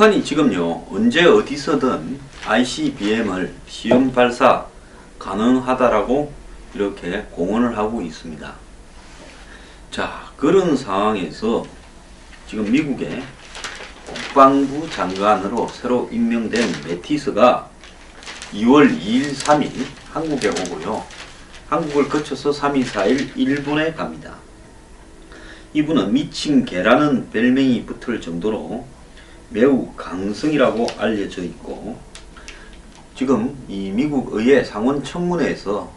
북한이 지금요 언제 어디서든 ICBM을 시험 발사 가능하다라고 이렇게 공언을 하고 있습니다. 자 그런 상황에서 지금 미국의 국방부 장관으로 새로 임명된 매티스가 2월 2일, 3일 한국에 오고요. 한국을 거쳐서 3일, 4일 일본에 갑니다. 이분은 미친 개라는 별명이 붙을 정도로 매우 강성이라고 알려져 있고 지금 이 미국 의회 상원 청문회에서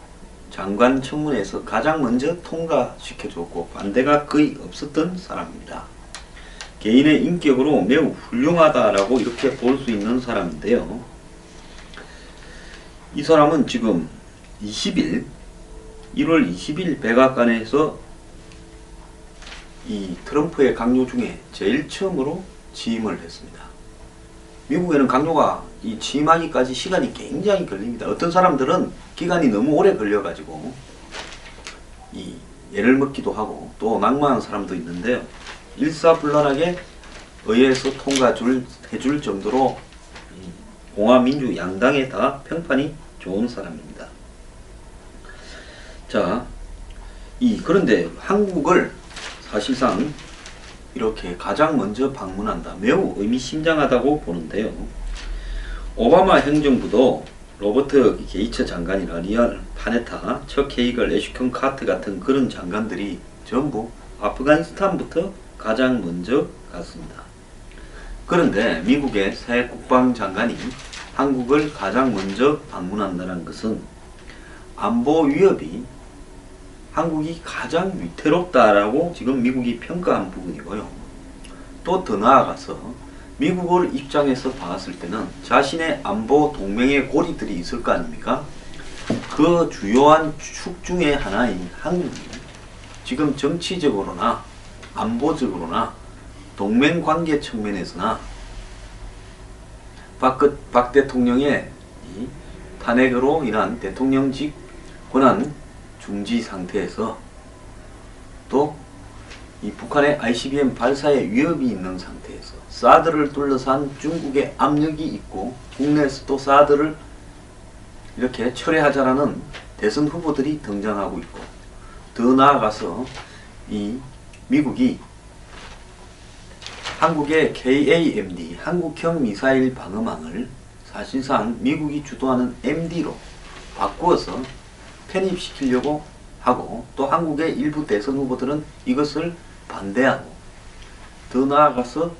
장관 청문회에서 가장 먼저 통과시켜줬고 반대가 거의 없었던 사람입니다. 개인의 인격으로 매우 훌륭하다라고 이렇게 볼 수 있는 사람인데요. 이 사람은 지금 20일 1월 20일 백악관에서 이 트럼프의 강요 중에 제일 처음으로 취임을 했습니다. 미국에는 강요가 이 취임하기까지 시간이 굉장히 걸립니다. 어떤 사람들은 기간이 너무 오래 걸려가지고 이 애를 먹기도 하고 또 낙마한 사람도 있는데요. 일사불란하게 의회에서 통과 줄, 해줄 정도로 이 공화민주 양당에 다 평판이 좋은 사람입니다. 자, 이 그런데 한국을 사실상 이렇게 가장 먼저 방문한다. 매우 의미심장하다고 보는데요. 오바마 행정부도 로버트 게이처 장관이나 리안 파네타, 척 헤이걸, 애슈컨 카트 같은 그런 장관들이 전부 아프가니스탄부터 가장 먼저 갔습니다. 그런데 미국의 새 국방장관이 한국을 가장 먼저 방문한다는 것은 안보 위협이 한국이 가장 위태롭다라고 지금 미국이 평가한 부분이고요. 또 더 나아가서 미국을 입장에서 봤을 때는 자신의 안보 동맹의 고리들이 있을 거 아닙니까? 그 주요한 축 중에 하나인 한국이 지금 정치적으로나 안보적으로나 동맹 관계 측면에서나 박, 박 대통령의 이 탄핵으로 인한 대통령직 권한 중지 상태에서 또 이 북한의 ICBM 발사에 위협이 있는 상태에서 사드를 둘러싼 중국의 압력이 있고 국내에서도 사드를 이렇게 철회하자라는 대선 후보들이 등장하고 있고 더 나아가서 이 미국이 한국의 KAMD 한국형 미사일 방어망을 사실상 미국이 주도하는 MD로 바꾸어서 편입시키려고 하고 또 한국의 일부 대선 후보들은 이것을 반대하고 더 나아가서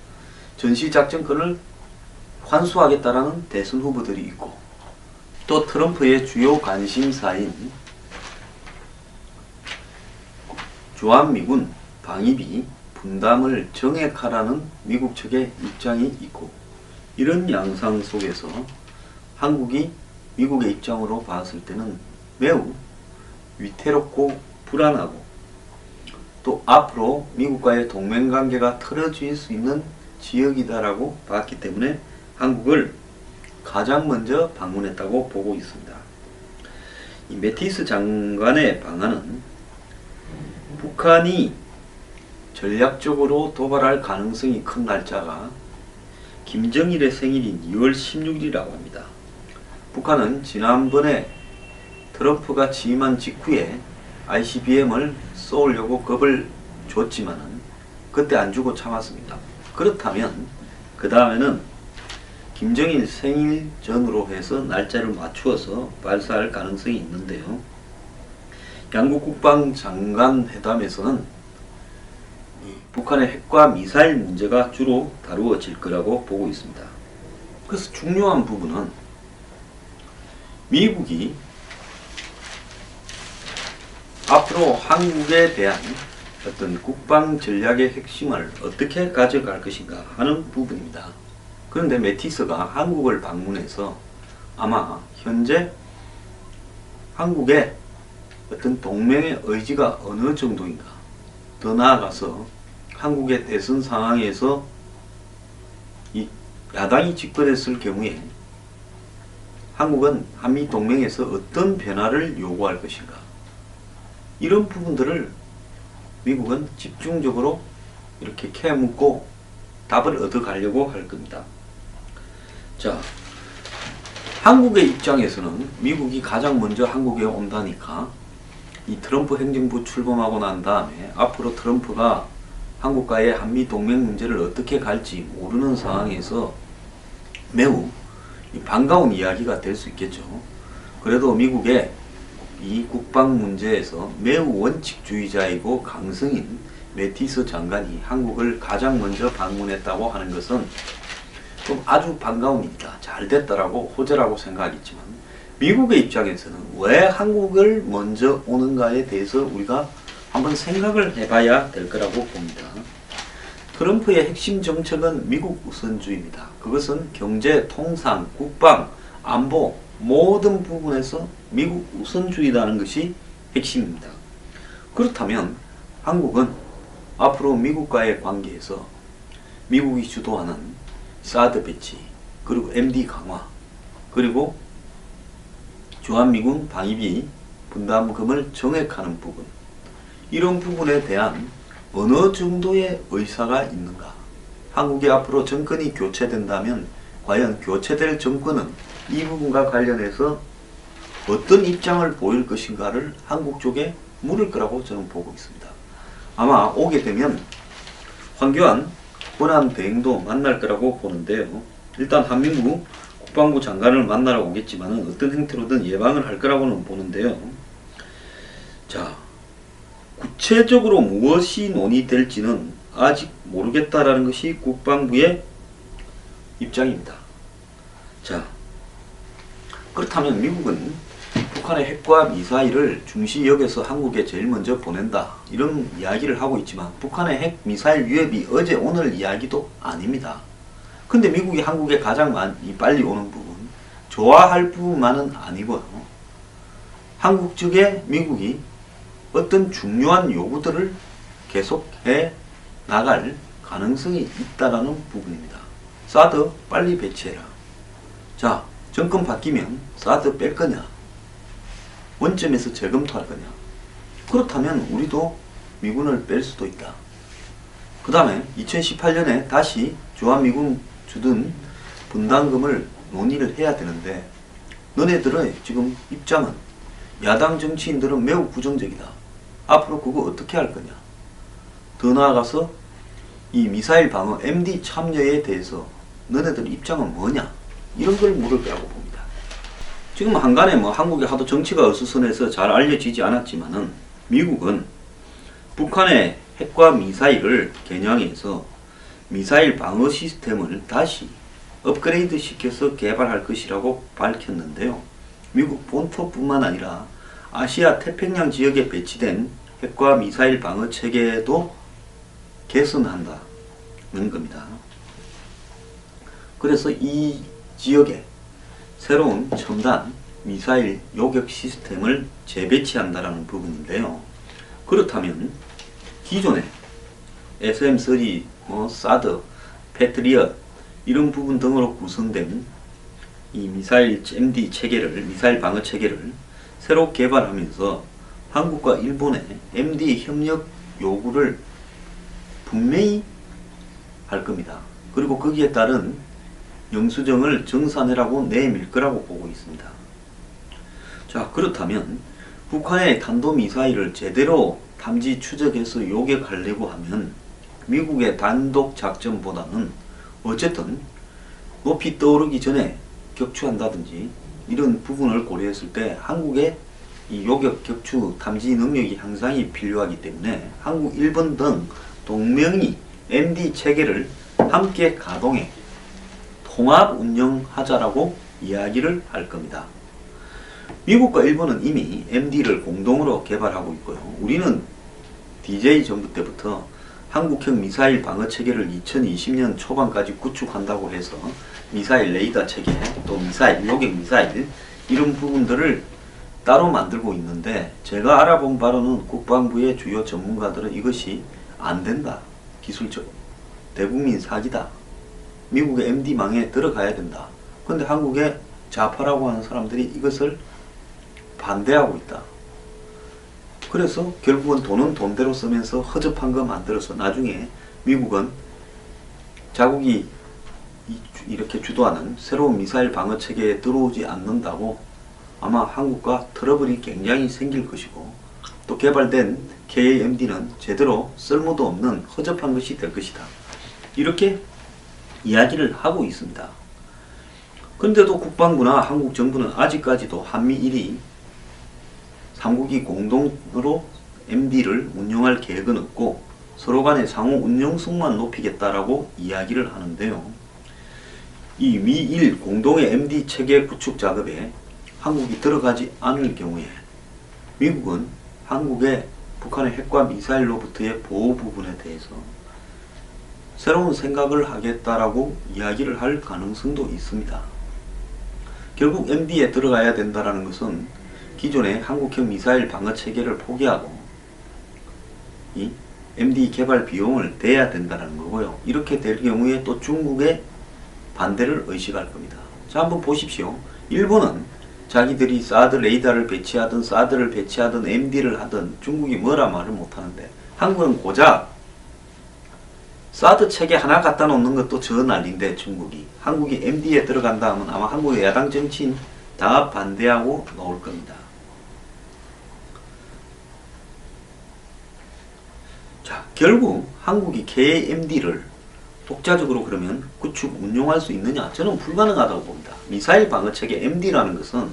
전시작전권을 환수하겠다라는 대선 후보들이 있고 또 트럼프의 주요 관심사인 주한미군 방위비 분담을 정액하라는 미국 측의 입장이 있고 이런 양상 속에서 한국이 미국의 입장으로 봤을 때는 매우 위태롭고 불안하고 또 앞으로 미국과의 동맹 관계가 틀어질 수 있는 지역이다라고 봤기 때문에 한국을 가장 먼저 방문했다고 보고 있습니다. 이 메티스 장관의 방안은 북한이 전략적으로 도발할 가능성이 큰 날짜가 김정일의 생일인 2월 16일이라고 합니다. 북한은 지난번에 트럼프가 취임한 직후에 ICBM을 쏘려고 겁을 줬지만은 그때 안 주고 참았습니다. 그렇다면 그 다음에는 김정일 생일 전으로 해서 날짜를 맞추어서 발사할 가능성이 있는데요. 양국 국방장관 회담에서는 이 북한의 핵과 미사일 문제가 주로 다루어질 거라고 보고 있습니다. 그래서 중요한 부분은 미국이 앞으로 한국에 대한 어떤 국방 전략의 핵심을 어떻게 가져갈 것인가 하는 부분입니다. 그런데 메티스가 한국을 방문해서 아마 현재 한국의 어떤 동맹의 의지가 어느 정도인가 더 나아가서 한국의 대선 상황에서 이 야당이 집권했을 경우에 한국은 한미 동맹에서 어떤 변화를 요구할 것인가 이런 부분들을 미국은 집중적으로 이렇게 캐묻고 답을 얻어가려고 할 겁니다. 자, 한국의 입장에서는 미국이 가장 먼저 한국에 온다니까 이 트럼프 행정부 출범하고 난 다음에 앞으로 트럼프가 한국과의 한미 동맹 문제를 어떻게 갈지 모르는 상황에서 매우 이 반가운 이야기가 될 수 있겠죠. 그래도 미국의 이 국방 문제에서 매우 원칙주의자이고 강성인 매티스 장관이 한국을 가장 먼저 방문했다고 하는 것은 좀 아주 반가운 일이다. 잘 됐다라고 호재라고 생각하겠지만 미국의 입장에서는 왜 한국을 먼저 오는가에 대해서 우리가 한번 생각을 해봐야 될 거라고 봅니다. 트럼프의 핵심 정책은 미국 우선주의입니다. 그것은 경제, 통상, 국방, 안보 모든 부분에서 미국 우선주의라는 것이 핵심입니다. 그렇다면 한국은 앞으로 미국과의 관계에서 미국이 주도하는 사드 배치, 그리고 MD 강화, 그리고 주한미군 방위비 분담금을 정액하는 부분, 이런 부분에 대한 어느 정도의 의사가 있는가? 한국이 앞으로 정권이 교체된다면 과연 교체될 정권은 이 부분과 관련해서 어떤 입장을 보일 것인가를 한국 쪽에 물을 거라고 저는 보고 있습니다. 아마 오게 되면 황교안 권한 대행도 만날 거라고 보는데요. 일단 한민구 국방부 장관을 만나러 오겠지만 어떤 형태로든 예방을 할 거라고는 보는데요. 자, 구체적으로 무엇이 논의될지는 아직 모르겠다라는 것이 국방부의 입장입니다. 자, 그렇다면 미국은 북한의 핵과 미사일을 중시 여겨서 한국에 제일 먼저 보낸다. 이런 이야기를 하고 있지만 북한의 핵 미사일 위협이 어제 오늘 이야기도 아닙니다. 근데 미국이 한국에 가장 많이 빨리 오는 부분, 좋아할 부분만은 아니고요. 한국 측에 미국이 어떤 중요한 요구들을 계속해 나갈 가능성이 있다라는 부분입니다. 사드 빨리 배치해라. 자, 정권 바뀌면 사드 뺄 거냐? 원점에서 재검토할 거냐? 그렇다면 우리도 미군을 뺄 수도 있다. 그 다음에 2018년에 다시 주한미군 주둔 분담금을 논의를 해야 되는데 너네들의 지금 입장은 야당 정치인들은 매우 부정적이다. 앞으로 그거 어떻게 할 거냐? 더 나아가서 이 미사일 방어 MD 참여에 대해서 너네들 입장은 뭐냐? 이런 걸 물을 거라고 봅니다. 지금 한간에 뭐 한국이 하도 정치가 어수선해서 잘 알려지지 않았지만은 미국은 북한의 핵과 미사일을 겨냥해서 미사일 방어 시스템을 다시 업그레이드 시켜서 개발할 것이라고 밝혔는데요. 미국 본토뿐만 아니라 아시아 태평양 지역에 배치된 핵과 미사일 방어 체계도 개선한다는 겁니다. 그래서 이 지역에 새로운 첨단 미사일 요격 시스템을 재배치한다라는 부분인데요. 그렇다면 기존의 SM3, 뭐 사드, 패트리엇 이런 부분 등으로 구성된 이 미사일 MD 체계를 미사일 방어 체계를 새로 개발하면서 한국과 일본의 MD 협력 요구를 분명히 할 겁니다. 그리고 거기에 따른 영수증을 정산해라고 내밀 거라고 보고 있습니다. 자, 그렇다면 북한의 탄도미사일을 제대로 탐지 추적해서 요격하려고 하면 미국의 단독 작전보다는 어쨌든 높이 떠오르기 전에 격추한다든지 이런 부분을 고려했을 때 한국의 이 요격 격추 탐지 능력이 향상이 필요하기 때문에 한국, 일본 등 동맹이 MD 체계를 함께 가동해 통합 운영하자라고 이야기를 할 겁니다. 미국과 일본은 이미 MD를 공동으로 개발하고 있고요. 우리는 DJ 정부 때부터 한국형 미사일 방어 체계를 2020년 초반까지 구축한다고 해서 미사일 레이더 체계, 또 미사일, 요격 미사일 이런 부분들을 따로 만들고 있는데 제가 알아본 바로는 국방부의 주요 전문가들은 이것이 안 된다. 기술적 대국민 사기다. 미국의 MD망에 들어가야 된다. 근데 한국의 좌파라고 하는 사람들이 이것을 반대하고 있다. 그래서 결국은 돈은 돈대로 쓰면서 허접한 거 만들어서 나중에 미국은 자국이 이렇게 주도하는 새로운 미사일 방어 체계에 들어오지 않는다고 아마 한국과 트러블이 굉장히 생길 것이고 또 개발된 KAMD는 제대로 쓸모도 없는 허접한 것이 될 것이다. 이렇게 이야기를 하고 있습니다. 그런데도 국방부나 한국 정부는 아직까지도 한미일이 삼국이 공동으로 MD를 운용할 계획은 없고 서로 간의 상호 운용성만 높이겠다라고 이야기를 하는데요. 이 미일 공동의 MD 체계 구축 작업에 한국이 들어가지 않을 경우에 미국은 한국의 북한의 핵과 미사일로부터의 보호 부분에 대해서 새로운 생각을 하겠다라고 이야기를 할 가능성도 있습니다. 결국 MD에 들어가야 된다라는 것은 기존의 한국형 미사일 방어 체계를 포기하고 이 MD 개발 비용을 대야 된다는 거고요. 이렇게 될 경우에 또 중국의 반대를 의식할 겁니다. 자, 한번 보십시오. 일본은 자기들이 사드 레이더를 배치하든 사드를 배치하든 MD를 하든 중국이 뭐라 말을 못하는데 한국은 고작 사드 체계 하나 갖다 놓는 것도 저 난리인데 중국이 한국이 MD에 들어간다 하면 아마 한국의 야당 정치인 다 반대하고 나올 겁니다. 자, 결국 한국이 KMD를 독자적으로 그러면 구축 운용할 수 있느냐? 저는 불가능하다고 봅니다. 미사일 방어 체계 MD라는 것은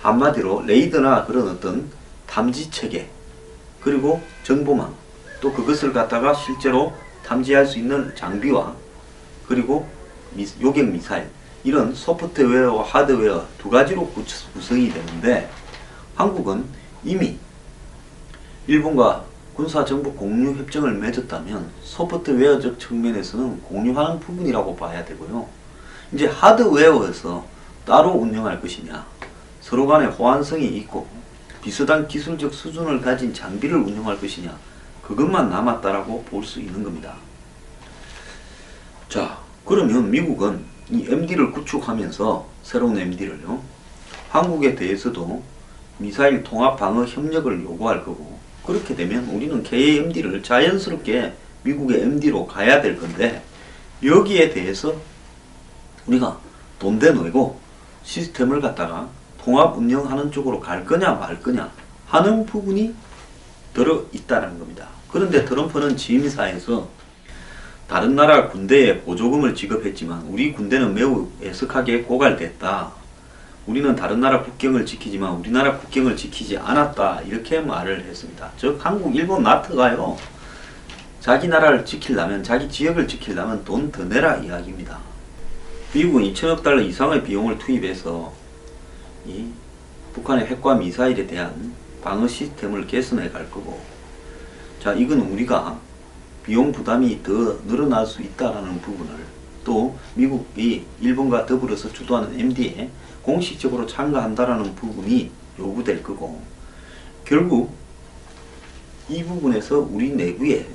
한마디로 레이더나 그런 어떤 탐지 체계 그리고 정보망 또 그것을 갖다가 실제로 탐지할 수 있는 장비와 그리고 미- 요격 미사일 이런 소프트웨어와 하드웨어 두 가지로 구- 구성이 되는데 한국은 이미 일본과 군사 정보 공유 협정을 맺었다면 소프트웨어적 측면에서는 공유하는 부분이라고 봐야 되고요. 이제 하드웨어에서 따로 운영할 것이냐, 서로 간에 호환성이 있고 비슷한 기술적 수준을 가진 장비를 운영할 것이냐, 그것만 남았다라고 볼 수 있는 겁니다. 자, 그러면 미국은 이 MD를 구축하면서 새로운 MD를요, 한국에 대해서도 미사일 통합 방어 협력을 요구할 거고, 그렇게 되면 우리는 KMD를 자연스럽게 미국의 MD로 가야 될 건데, 여기에 대해서 우리가 돈 대내고 시스템을 갖다가 통합 운영하는 쪽으로 갈 거냐 말 거냐 하는 부분이 들어 있다는 겁니다. 그런데 트럼프는 지임사에서 다른 나라 군대에 보조금을 지급했지만 우리 군대는 매우 애석하게 고갈됐다. 우리는 다른 나라 국경을 지키지만 우리나라 국경을 지키지 않았다. 이렇게 말을 했습니다. 즉 한국, 일본, 나토가요. 자기 나라를 지키려면 자기 지역을 지키려면 돈 더 내라 이야기입니다. 미국은 2천억 달러 이상의 비용을 투입해서 이 북한의 핵과 미사일에 대한 방어 시스템을 개선해 갈 거고 자 이건 우리가 비용 부담이 더 늘어날 수 있다라는 부분을 또 미국이 일본과 더불어서 주도하는 MD에 공식적으로 참가한다라는 부분이 요구될 거고 결국 이 부분에서 우리 내부의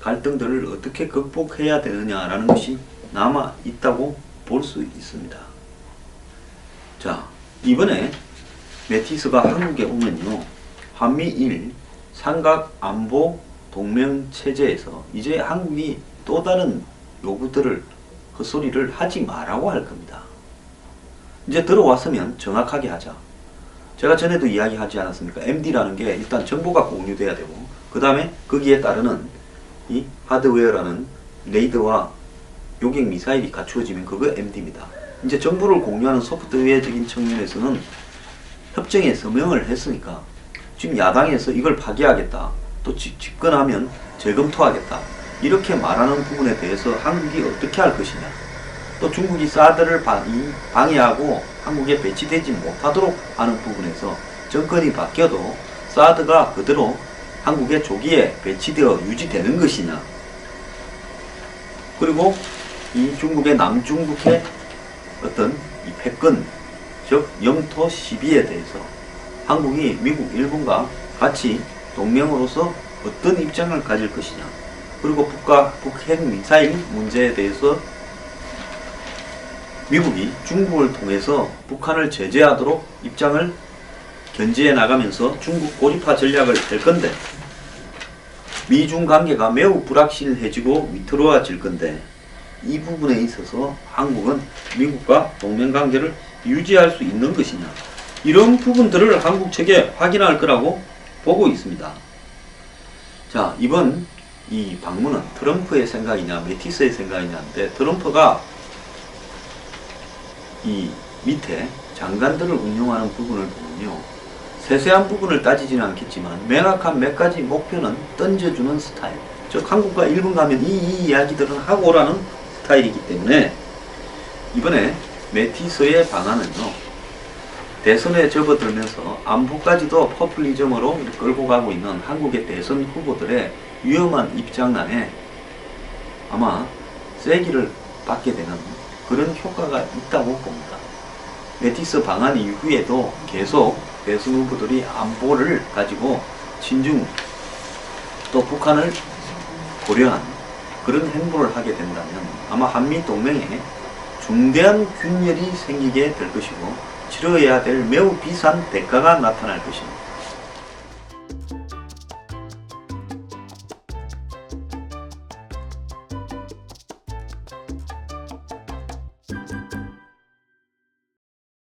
갈등들을 어떻게 극복해야 되느냐라는 것이 남아 있다고 볼 수 있습니다. 자, 이번에 메티스가 한국에 오면요. 한미일 삼각 안보 동맹 체제에서 이제 한국이 또 다른 요구들을 헛소리를 하지 말라고 할 겁니다. 이제 들어왔으면 정확하게 하자. 제가 전에도 이야기하지 않았습니까? MD라는 게 일단 정보가 공유돼야 되고 그 다음에 거기에 따르는 이 하드웨어라는 레이더와 요격 미사일이 갖추어지면 그거 MD입니다. 이제 정보를 공유하는 소프트웨어적인 측면에서는 협정에 서명을 했으니까 지금 야당에서 이걸 파기하겠다. 또 집- 집권하면 재검토하겠다. 이렇게 말하는 부분에 대해서 한국이 어떻게 할 것이냐. 또 중국이 사드를 방해하고 한국에 배치되지 못하도록 하는 부분에서 정권이 바뀌어도 사드가 그대로 한국의 조기에 배치되어 유지되는 것이냐. 그리고 이 중국의 남중국해 어떤 이 패권, 즉 영토 시비에 대해서 한국이 미국, 일본과 같이 동맹으로서 어떤 입장을 가질 것이냐. 그리고 북과 북핵 미사일 문제에 대해서 미국이 중국을 통해서 북한을 제재하도록 입장을 견지해 나가면서 중국 고립화 전략을 펼 건데 미중 관계가 매우 불확실해지고 위태로워질 건데 이 부분에 있어서 한국은 미국과 동맹 관계를 유지할 수 있는 것이냐 이런 부분들을 한국 측에 확인할 거라고 보고 있습니다. 자 이번 이 방문은 트럼프의 생각이냐 메티스의 생각이냐인데 트럼프가 이 밑에 장관들을 운용하는 부분을 보면요. 세세한 부분을 따지지는 않겠지만 명확한 몇 가지 목표는 던져주는 스타일. 즉 한국과 일본 가면 이, 이 이야기들은 하고 오라는 스타일이기 때문에 이번에 메티스의 방안은요. 대선에 접어들면서 안보까지도 포퓰리즘으로 끌고 가고 있는 한국의 대선 후보들의 위험한 입장란에 아마 세기를 받게 되는 그런 효과가 있다고 봅니다. 메티스 방안 이후에도 계속 대선 후보들이 안보를 가지고 친중 또 북한을 고려한 그런 행보를 하게 된다면 아마 한미 동맹에 중대한 균열이 생기게 될 것이고 치러야 될 매우 비싼 대가가 나타날 것입니다.